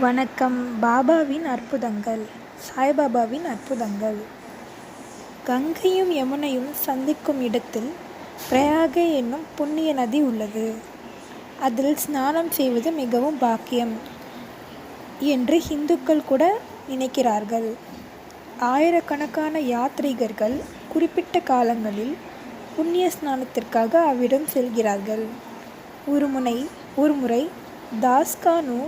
வணக்கம். பாபாவின் அற்புதங்கள். சாய்பாபாவின் அற்புதங்கள். கங்கையும் யமுனையும் சந்திக்கும் இடத்தில் பிரயாகை என்னும் புண்ணிய நதி உள்ளது. அதில் ஸ்நானம் செய்வது மிகவும் பாக்கியம் என்று இந்துக்கள் கூட நினைக்கிறார்கள். ஆயிரக்கணக்கான யாத்ரீகர்கள் குறிப்பிட்ட காலங்களில் புண்ணிய ஸ்நானத்திற்காக அவ்விடம் செல்கிறார்கள். ஒருமுனை ஒருமுறை தாஸ்கானு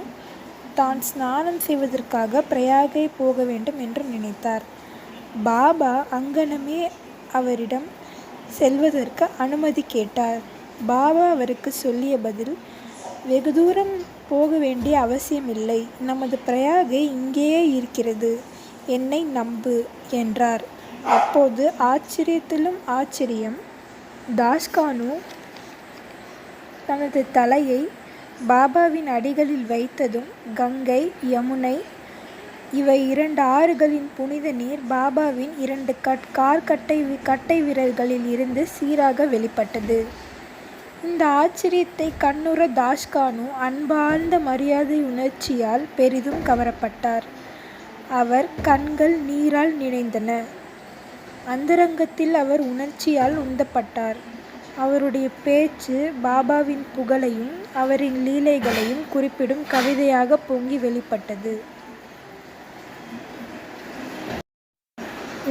தான் ஸ்நானம் செய்வதற்காக பிரயாகை போக வேண்டும் என்று நினைத்தார். பாபா அங்கனமே அவரிடம் செல்வதற்கு அனுமதி கேட்டார். பாபா அவருக்கு சொல்லிய பதில் வெகு தூரம் போக வேண்டிய அவசியமில்லை. நமது பிரயாகை இங்கேயே இருக்கிறது. என்னை நம்பு என்றார். அப்போது ஆச்சரியத்திலும் ஆச்சரியம் தாஸ்கானு தனது தலையை பாபாவின் அடிகளில் வைத்ததும் கங்கை யமுனை இவை இரண்டு ஆறுகளின் புனித நீர் பாபாவின் இரண்டு கட் கார்கட்டை கட்டை விரல்களில் இருந்து சீராக வெளிப்பட்டது. இந்த ஆச்சரியத்தை கண்ணுற தாஷ்கானு அன்பார்ந்த மரியாதை உணர்ச்சியால் பெரிதும் கவரப்பட்டார். அவர் கண்கள் நீரால் நிறைந்தன அந்தரங்கத்தில் அவர் உணர்ச்சியால் உந்தப்பட்டார். அவருடைய பேச்சு பாபாவின் புகழையும் அவரின் லீலைகளையும் குறிப்பிடும் கவிதையாக பொங்கி வெளிப்பட்டது.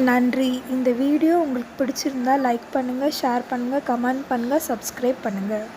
நன்றி. இந்த வீடியோ உங்களுக்கு பிடிச்சிருந்தா லைக் பண்ணுங்கள் ஷேர் பண்ணுங்கள் கமெண்ட் பண்ணுங்கள் சப்ஸ்கிரைப் பண்ணுங்கள்